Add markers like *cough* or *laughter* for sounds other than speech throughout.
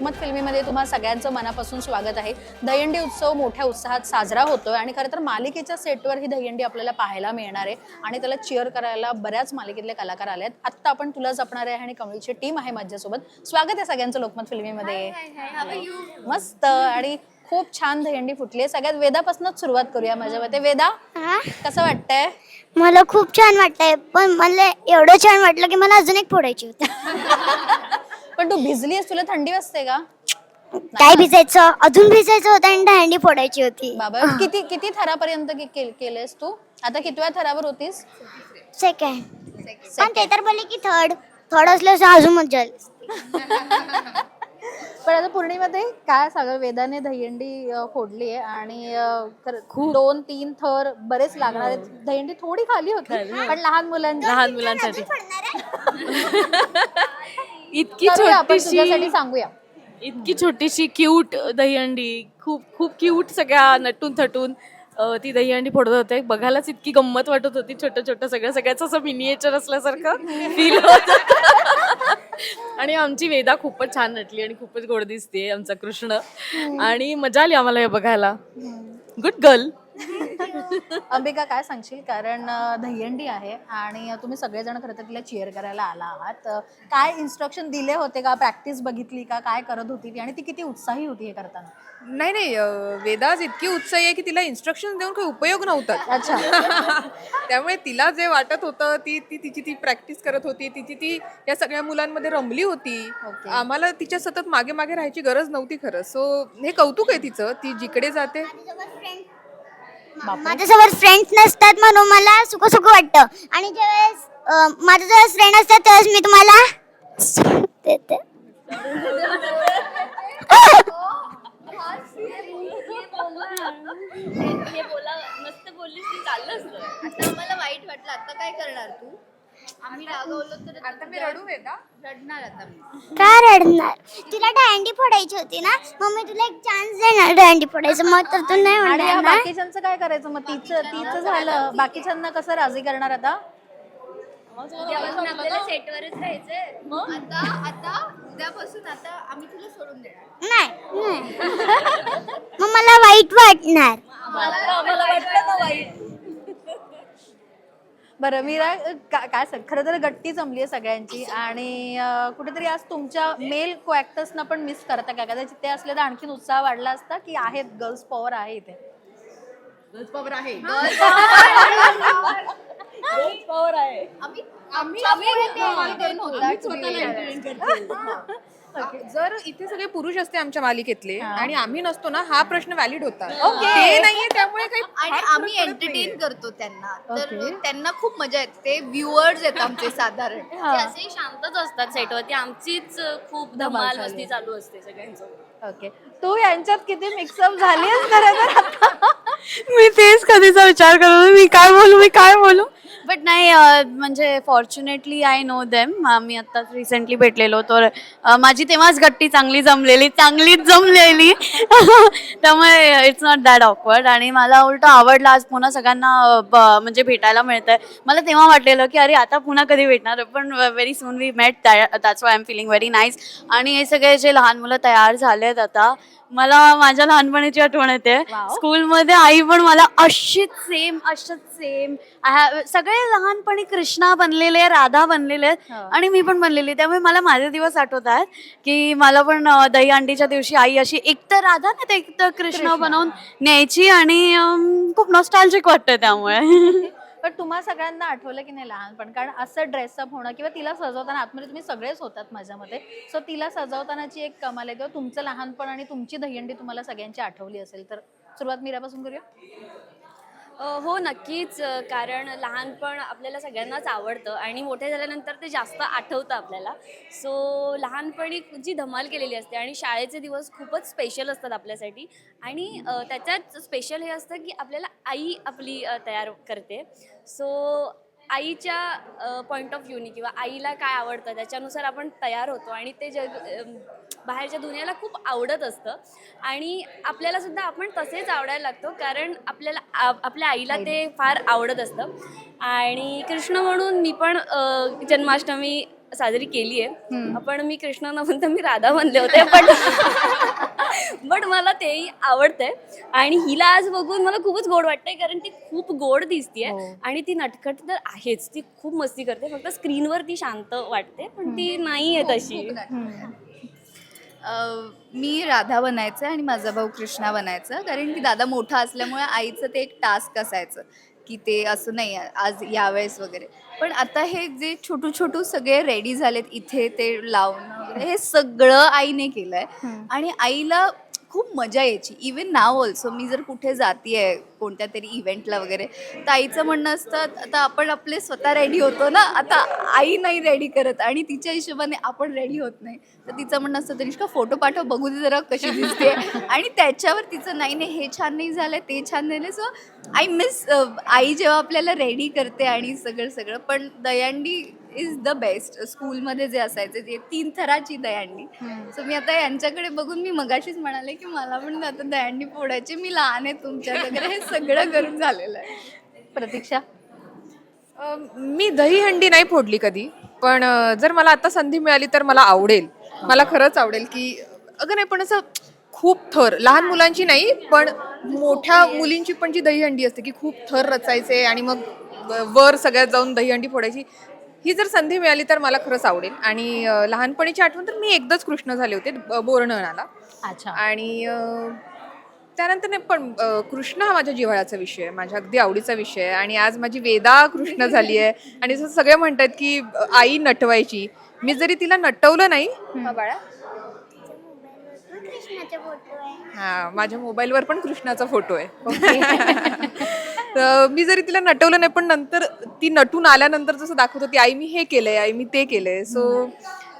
तुम्हा सगळ्यांचं मनापासून स्वागत आहे. दहीहंडी उत्सव मोठ्या उत्साहात साजरा होतोय आणि खरं तर मालिकेच्या सेटवर ही दहीहंडी आपल्याला पाहायला मिळणार आहे. आणि त्याला चिअर करायला बऱ्याच मालिकेतले कलाकार आले आहेत आत्ता आपण तुला जपणार आहे आणि कमळीची टीम आहे माझ्यासोबत. स्वागत आहे सगळ्यांचं लोकमत फिल्मीमध्ये. मस्त. आणि खूप छान दहीहंडी फुटली आहे सगळ्यात वेदापासूनच सुरुवात करूया माझ्या मते वेदा हा? कसं वाटतंय? मला खूप छान वाटतंय पण मला एवढं छान वाटलं की मला अजून एक फोडायची होती. *laughs* पण तू भिजली आहेस तुला थंडी वाजते का? काय भिजायचं? अजून भिजायचं होतं आणि दहंडी फोडायची होती. बाबा किती किती थरापर्यंत के- के- केलेस तू? आता कितव्या थरावर होतीस? सेकंड पण ते तर बोलले की थर्ड थर्ड असल्यास अजून मजा आली. पण आता पूर्णिमध्ये काय सगळं वेदाने दहीहंडी फोडली आहे आणि अं, खरं दोन तीन थर बरेच लागणार आहेत. दहीहंडी थोडी खाली होती पण लहान मुलांची लहान मुलांसाठी. *laughs* इतकी करूया आपण छोटीशी तुझ्यासाठी सांगूया. इतकी छोटीशी क्यूट दहीहंडी खूप खूप क्यूट सगळ्या नटून थटून अं, ती दहीहंडी फोडत होते. बघायलाच इतकी गंमत वाटत होती छोटं छोटं सगळं. सगळ्याच असं मिनिएचर असल्यासारखं फील होत होतं. आणि आमची वेदा खूपच छान नटली आणि खूपच गोड दिसते आमचा कृष्ण. आणि मजा आली आम्हाला हे बघायला. गुड गर्ल *laughs* अंबिका काय सांगशील? कारण अं, दहीहंडी आहे आणि तुम्ही सगळेजण खरं तर तिला चिअर करायला आला आहात. अं, काय इन्स्ट्रक्शन दिले होते का? प्रॅक्टिस बघितली का? काय करत होती ती? आणि ती किती उत्साही होती हे करताना? नाही नाही अं, वेदाज इतकी उत्साही आहे की तिला इन्स्ट्रक्शन देऊन काही उपयोग नव्हता. अच्छा. *laughs* त्यामुळे तिला जे वाटत होतं ती ती तिची ती प्रॅक्टिस करत होती तिची ती या सगळ्या मुलांमध्ये रमली होती. Okay. आम्हाला तिच्या सतत मागे मागे राहायची गरज नव्हती खरं. सो हे कौतुक आहे तिचं. ती जिकडे जाते माझ्यासोबत फ्रेंड्स नसतात म्हणून मला सुख सुख वाटतं. आणि ज्यावेळेस माझ्याजवळ फ्रेंड असतात त्यावेळेस मी तुम्हाला देते. हे बोला मस्त बोललीस आता आम्हाला वाईट वाटलं. आता काय करणार तू? आम्ही रागवलो तर आता मी रडू वेदा रडणार आता मी. का रडणार? तिला दहंडी फोडायची होती ना? मग मी तुला एक चान्स देणार दहंडी फोडायचं. मग तर तू नाही आणि या म्हणणार ना? बाकीच्यांचं काय करायचं? मग तिचं तिचं झालं. बाकीच्यांना कसं राजी करणार आता? उद्यापासून आपल्याला सेटवरच राहायचंय आता आता उद्यापासून आता आम्ही तुला सोडून देणार. नाही नाही. मग मला वाईट वाटणार. बरं मीरा का- काय सांग? खरं तर गट्टी जमली आहे सगळ्यांची आणि अं, कुठेतरी आज तुमच्या मेल कोॲक्टर्सना पण मिस करता का? कदाचित ते असले तर आणखीन उत्साह वाढला असता की आहेत गर्ल्स पॉवर आहे इथे? *laughs* आम्ही आम्ही दोन होता जर इथे सगळे पुरुष असते आमच्या मालिकेतले आणि आम्ही नसतो ना हा प्रश्न व्हॅलिड होता. ते नाहीये त्यामुळे काही आणि आम्ही एंटरटेन करतो त्यांना. तर त्यांना खूप मजा येते. ते व्ह्युअर्स आहेत आमचे *laughs* साधारण. ते असे शांतच असतात सेटवरती आमचीच खूप धमाल मस्ती चालू असते सगळ्यांचं. ओके. तू यांच्यात किती मिक्सअप झाली खरं तर? *laughs* मी तेच कधीचा विचार करत होते, मी काय बोलू मी काय बोलू? बट नाही अं, म्हणजे फॉर्च्युनेटली आय नो देम आम्ही आत्ताच रिसेंटली भेटलेलो तर अं, माझी तेव्हाच गट्टी चांगली जमलेली चांगलीच जमलेली. *laughs* त्यामुळे इट्स नॉट दॅट ऑकवर्ड आणि मला उलट आवडलं आज पुन्हा सगळ्यांना अं, ब- म्हणजे भेटायला मिळतंय. मला तेव्हा वाटलेलं की अरे आता पुन्हा कधी भेटणार? पण very soon we met that's why am feeling very nice आणि हे सगळे जे लहान मुलं तयार झालेत आता मला माझ्या लहानपणीची आठवण येते. स्कूलमध्ये आई पण मला अशीच सेम अशीच सेम सगळे लहानपणी कृष्णा बनलेले राधा बनलेले आहेत. आणि मी पण बनलेली त्यामुळे मला माझे दिवस आठवत आहेत की मला पण अं, दहीहंडीच्या दिवशी आई अशी एक तर राधा नाही तर एक तर कृष्ण बनवून न्यायची आणि अं, खूप नॉस्टॅल्जिक वाटतं त्यामुळे. *laughs* पण तुम्हा सगळ्यांना आठवलं की नाही लहानपण? कारण असं ड्रेसअप होणं किंवा तिला सजवताना आतमध्ये तुम्ही सगळेच होतात माझ्यामध्ये. सो तिला सजवतानाची एक कमाल आहे किंवा तुमचं लहानपण आणि तुमची दहीहंडी तुम्हाला सगळ्यांची आठवली असेल. तर सुरुवात मीरापासून करूया. हो नक्कीच. कारण लहानपण आपल्याला सगळ्यांनाच आवडतं आणि मोठे झाल्यानंतर ते जास्त आठवतं आपल्याला. सो लहानपणी जी धमाल केलेली असते आणि शाळेचे दिवस खूपच स्पेशल असतात आपल्यासाठी. आणि त्याच्यात स्पेशल हे असतं की आपल्याला आई आपली तयार करते. सो आईच्या पॉईंट ऑफ व्ह्यूनी किंवा आईला काय आवडतं त्याच्यानुसार आपण तयार होतो आणि ते जग बाहेरच्या दुनियाला खूप आवडत असतं. आणि आपल्याला सुद्धा आपण तसेच आवडायला लागतो कारण आपल्याला आ- आपल्या आईला ते फार आवडत असतं. आणि कृष्ण म्हणून मी पण जन्माष्टमी साजरी केली आहे. पण मी कृष्णा न म्हणता मी राधा म्हणले होते पण *laughs* बट मला तेही आवडतंय. आणि हिला आज बघून मला खूपच गोड वाटतंय कारण ती खूप गोड दिसतीये आणि ती नटखट तर आहेच. ती खूप मस्ती करते. फक्त स्क्रीनवर ती शांत वाटते पण ती नाही आहे तशी. अं, मी राधा बनायचं आणि माझा भाऊ कृष्णा बनायचा कारण की दादा मोठा असल्यामुळे आईचं ते एक टास्क असायचं. की ते असं नाही आज यावेळेस वगैरे. पण आता हे जे छोटू छोटू सगळे रेडी झालेत इथे ते लावणं वगैरे हे सगळं आईने केलंय. आणि आईला खूप मजा यायची. इवन नाव ऑल्सो मी जर कुठे जातीये कोणत्या तरी इव्हेंटला वगैरे तर आईचं म्हणणं असतं आता आपण आपले स्वतः रेडी होतो ना आता आई नाही रेडी करत आणि तिच्या हिशोबाने आपण रेडी होत नाही. तर तिचं म्हणणं असतं तनिष्का फोटो पाठव बघू दे जरा कशी दिसते. *laughs* आणि त्याच्यावर तिचं नाही नाही हे छान नाही झालं ते छान नाही सो आय मिस आई जेव्हा आपल्याला रेडी करते आणि सगळं सगळं पण दयांडी इज द बेस्ट स्कूलमध्ये जे असायचे जे तीन थराची दयांडी सो मी आता यांच्याकडे बघून मी मगाशीच म्हणाले की मला पण आता दयांडी फोडायची मी लहान आहे तुमच्या वगैरे हे सगळं करून झालेलं आहे. प्रतीक्षा? मी दहीहंडी नाही फोडली कधी पण जर मला आता संधी मिळाली तर मला आवडेल. मला खरंच आवडेल की अगं नाही पण असं खूप थर. लहान मुलांची नाही पण मोठ्या मुलींची पण जी दहीहंडी असते की खूप थर रचायचे आणि मग वर सगळ्यात जाऊन दहीहंडी फोडायची ही जर संधी मिळाली तर मला खरंच आवडेल. आणि लहानपणीची आठवण तर मी एकदाच कृष्ण झाले होते बोरनळाला. अच्छा. आणि त्यानंतर नाही पण कृष्ण हा माझ्या जिव्हाळ्याचा विषय आहे माझ्या अगदी आवडीचा विषय आहे. आणि आज माझी वेदा कृष्ण झाली आहे. आणि जसं सगळे म्हणतात की आई नटवायची. मी जरी तिला नटवलं नाही हा बाळा. कृष्णाचे फोटो आहे. हा माझ्या मोबाईलवर पण कृष्णाचा फोटो आहे. *laughs* तर मी जरी तिला नटवलं नाही पण नंतर ती नटून आल्यानंतर जसं दाखवत होती आई मी हे केलंय आई मी ते केलंय. सो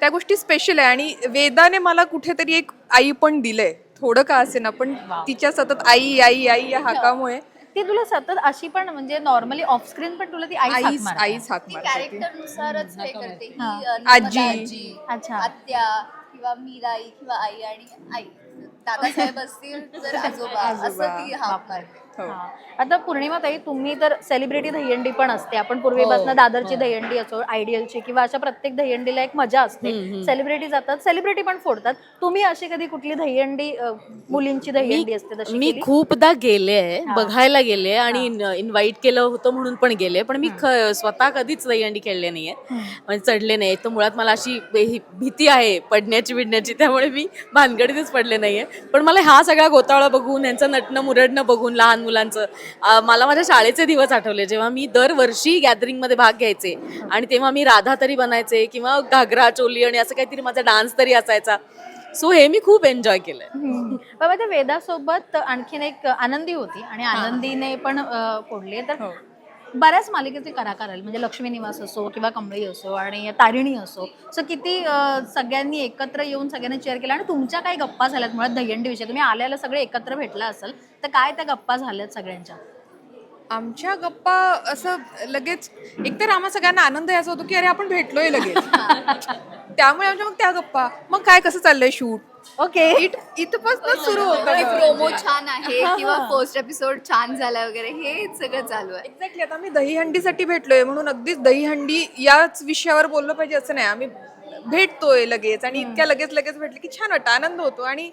त्या गोष्टी स्पेशल आहे. आणि वेदाने मला कुठेतरी एक आई पण दिलंय. थोडं का असे ना पण तिच्या सतत आई आई आई या हाकामुळे ती तुला सतत अशी पण म्हणजे नॉर्मली ऑफ स्क्रीन पण तुला ती आई हाक आईच हाक ती हे करते. की हा. अं, नर्मदा आजी. आजी अच्छा. आत्या किंवा मीराई किंवा आई आणि आई. दादासाहेब असतील तर आजोबा असं ती हाक मारते. हो. हा. आता पौर्णिमा ताई तुम्ही तर सेलिब्रिटी दहीहंडी पण असते. आपण पूर्वीपासून दादरची दहीहंडी असो आयडियलची किंवा अशा प्रत्येक दहीहंडीला एक मजा असते. सेलिब्रिटी जातात सेलिब्रिटी पण फोडतात. तुम्ही अशी कधी कुठली दहीहंडी अ, मुलींची दहीहंडी असते तशी मी केली? खूपदा गेले बघायला गेले आणि इन्व्हाइट केलं होतं म्हणून पण गेले. पण मी ख- स्वतः कधीच दहीहंडी खेळले नाहीये. म्हणजे चढले नाही. तर मुळात मला अशी ही भीती आहे पडण्याची बिडण्याची त्यामुळे मी भानगडीतच पडले नाहीये. पण मला हा सगळा गोतावळा बघून यांचं नटणं मुरडणं बघून लहान मुलांचं. मला माझ्या शाळेचे दिवस आठवले. जेव्हा मी दरवर्षी गॅदरिंगमध्ये भाग घ्यायचे आणि तेव्हा मी राधा तरी बनायचे किंवा घागरा चोली आणि असं काहीतरी माझा डान्स तरी असायचा. सो हे मी खूप एन्जॉय केलंय. बाबा त्या वेदासोबत आणखीन एक आनंदी होती आणि आनंदीने पण फोडले तर हो. बऱ्याच मालिकेचे कलाकार आले म्हणजे लक्ष्मी निवास असो किंवा कमळी असो आणि तारिणी असो. सो किती अ, सगळ्यांनी एकत्र येऊन सगळ्यांनी चेअर केला. आणि तुमच्या काही गप्पा झाल्यात मुळात दहीहंडी विषय. तुम्ही आल्याला सगळे एकत्र भेटला असेल. तर काय त्या गप्पा झाल्यात सगळ्यांच्या? आमच्या गप्पा असं लगेच एकतर आम्हा सगळ्यांना आनंद याचा होतो की अरे आपण भेटलोय लगेच. *laughs* त्यामुळे आमच्या मग त्या गप्पा. मग काय कसं चाललंय शूट? ओके इट इथपासून सुरू की होतं. प्रोमो छान आहे *laughs* किंवा फर्स्ट एपिसोड छान झाला वगैरे हे सगळं चालू आहे. एक्झॅक्टली आता आम्ही दहीहंडीसाठी भेटलोय म्हणून अगदीच दहीहंडी याच विषयावर बोललं पाहिजे असं नाही. आम्ही भेटतोय लगेच आणि इतक्या लगेच लगेच भेटले की छान वाटतं. आनंद होतो आणि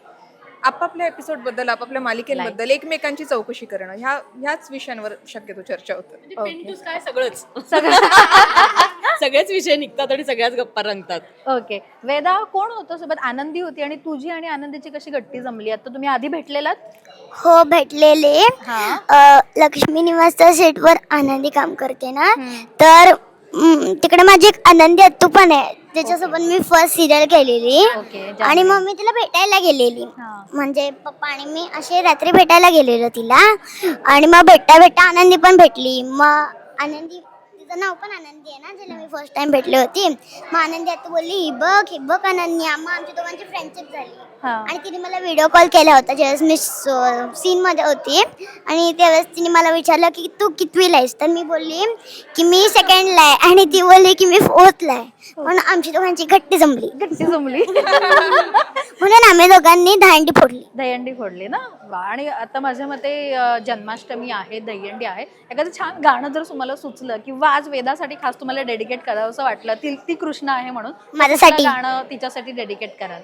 आपापल्या एपिसोडबद्दल आपापल्या मालिकेबद्दल एकमेकांची चौकशी करणं ह्या ह्याच विषयांवर शक्यतो चर्चा होतं. पेंटूस काय सगळंच. *laughs* सगळेच विषय निघतात आणि सगळ्याच गप्पा रंगतात. ओके वेदा कोण होतं सोबत? आनंदी होती आणि तुझी आणि आनंदीची कशी गट्टी जमली? आता तुम्ही आधी भेटलेलात? हो भेटलेले. हा. अ, लक्ष्मी निवासच्या सेटवर आनंदी काम करते ना तर म, तिकडे माझी एक आनंदी अत्तू पण आहे. त्याच्यासोबत मी फर्स्ट सिरियल केलेली. ओके आणि मग मी तिला भेटायला गेलेली. म्हणजे पप्पा आणि मी असे रात्री भेटायला गेलेलो तिला. आणि मग भेटता भेटता आनंदी पण भेटली. मग आनंदी नाव पण आनंदी आहे ना जिला मी फर्स्ट टाइम भेटली होती. मग आनंदी आता बोलली ही बघ ही बघ अनन्या. मग आमच्या दोघांची फ्रेंडशिप झाली. आणि तिने मला व्हिडिओ कॉल केला होता ज्यावेळेस मी सीन मध्ये होती. आणि त्यावेळेस तिने मला विचारलं की तू कितवीला आहेस? तर मी बोलली की मी सेकंडला आहे. आणि ती बोलली की मी फोर्थला आहे. म्हणून आमची दोघांची घट्टी जमली. गट्टी जमली. *laughs* म्हणून आम्ही दोघांनी दहांडी फोडली. दहीहंडी फोडली ना? वा. आणि आता माझ्या मते जन्माष्टमी आहे दहीहंडी आहे. एखादं छान गाणं जर तुम्हाला सुचलं किंवा आज वेदासाठी खास तुम्हाला डेडिकेट करावं असं वाटलं ती ती कृष्ण आहे म्हणून माझ्यासाठी. गाणं तिच्यासाठी डेडिकेट कराल.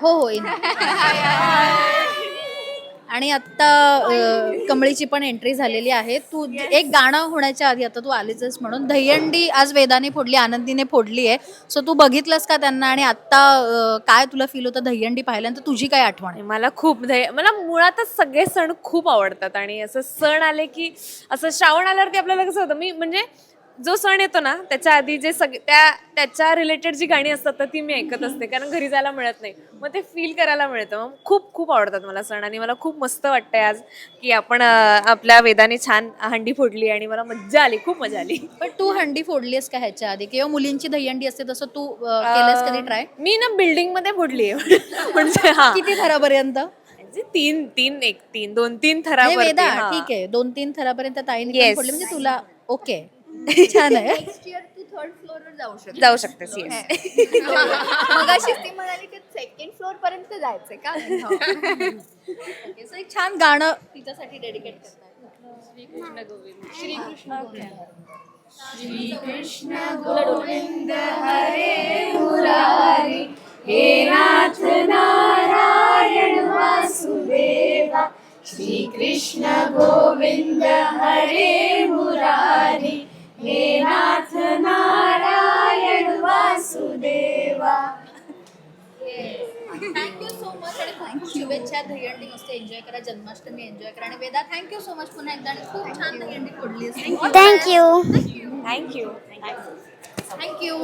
हो हो *laughs* आणि आता अ, कमळीची पण एंट्री झालेली आहे. तू एक गाणं होण्याच्या आधी आता तू आलीच म्हणून दहीहंडी आज वेदाने फोडली आनंदीने फोडली आहे. सो तू बघितलंस का त्यांना? आणि आता अ, काय तुला फील होतं दहीहंडी पाहिल्यानंतर? तुझी काय आठवण आहे? मला खूप दही मला मुळातच सगळे सण खूप आवडतात. आणि असं सण आले की असं श्रावण आल्यावरती आपल्याला कसं होतं मी म्हणजे जो सण येतो ना त्याच्या आधी जे सगळे त्या त्याच्या रिलेटेड जी गाणी असतात तर ती मी ऐकत असते. कारण घरी जायला मिळत नाही. मग ते फील करायला मिळतं. मग खूप खूप आवडतात मला सण. आणि मला खूप मस्त वाटतंय आज की आपण आपल्या वेदाने छान हंडी फोडली आणि मला मज्जा आली. खूप मजा आली. पण तू हंडी फोडलीस का ह्याच्या आधी? किंवा मुलींची दहीहंडी असते तसं तू केलंस कधी ट्राय मी ना बिल्डिंगमध्ये फोडली *laughs* म्हणजे किती थरापर्यंत? म्हणजे तीन तीन एक तीन दोन तीन हा. ठीक आहे. दोन तीन थरापर्यंत ताईने म्हणजे तुला ओके. *laughs* छान आहे. नेक्स्ट इयर तू थर्ड फ्लोअरवर जाऊ शकते जाऊ शकतेस येस *laughs* मगाशी ती म्हणाली की सेकंड फ्लोअर पर्यंत जायचंय का? *laughs* Okay, so एक छान गाणं. तिच्यासाठी डेडिकेट करताय थँक्यू सो मच आणि खूप खूप शुभेच्छा. दहीहंडी मस्त एन्जॉय करा. जन्माष्टमी एन्जॉय करा. आणि वेदा थँक्यू सो मच पुन्हा एकदा. आणि खूप छान दहीहंडी फोडली थँक्यू थँक्यू थँक्यू